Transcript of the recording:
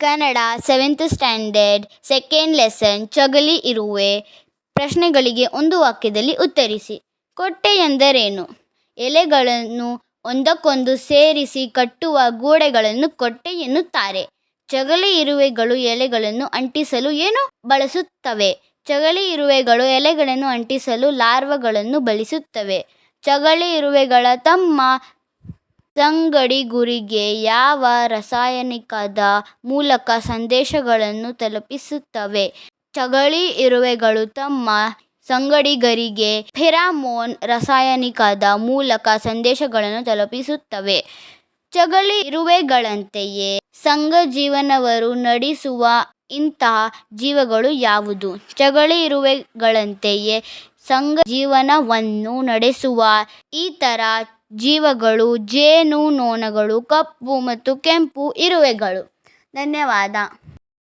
Kannada seventh standard second lesson ಚಗಲಿ ಇರುವೆ. ಪ್ರಶ್ನೆಗಳಿಗೆ ಒಂದು ವಾಕ್ಯದಲ್ಲಿ ಉತ್ತರಿಸಿ. ಕೊಟ್ಟೆ ಎಂದರೇನು ಎಲೆಗಳನ್ನು ಒಂದಕ್ಕೊಂದು ಸೇರಿಸಿ ಕಟ್ಟುವ ಗೋಡೆಗಳನ್ನು ಕೊಟ್ಟೆ ಎನ್ನುತ್ತಾರೆ. ಚಗಲಿ ಇರುವೆಗಳು ಎಲೆಗಳನ್ನು ಅಂಟಿಸಲು ಏನು ಬಳಸುತ್ತವೆ? ಚಗಲಿ ಇರುವೆಗಳು ಎಲೆಗಳನ್ನು ಅಂಟಿಸಲು ಲಾರ್ವಗಳನ್ನು ಬಳಸುತ್ತವೆ. ಚಗಲಿ ಇರುವೆಗಳ ತಮ್ಮ ಸಂಗಡಿಗರಿಗೆ ಯಾವ ರಾಸಾಯನಿಕದ ಮೂಲಕ ಸಂದೇಶಗಳನ್ನು ತಲುಪಿಸುತ್ತವೆ? ಚಗಳಿ ಇರುವೆಗಳು ತಮ್ಮ ಸಂಗಡಿಗರಿಗೆ ಫೆರಾಮೋನ್ ರಾಸಾಯನಿಕದ ಮೂಲಕ ಸಂದೇಶಗಳನ್ನು ತಲುಪಿಸುತ್ತವೆ. ಚಗಳಿ ಇರುವೆಗಳಂತೆಯೇ ಸಂಘಜೀವನವನ್ನು ನಡೆಸುವ ಇಂತಹ ಜೀವಗಳು ಯಾವುದು? ಚಗಳಿ ಇರುವೆಗಳಂತೆಯೇ ಸಂಘಜೀವನವನ್ನು ನಡೆಸುವ ಇತರ ಜೀವಿಗಳು ಜೇನು ನೋಣಗಳು ಕಪ್ಪು ಮತ್ತು ಕೆಂಪು ಇರುವೆಗಳು. ಧನ್ಯವಾದ.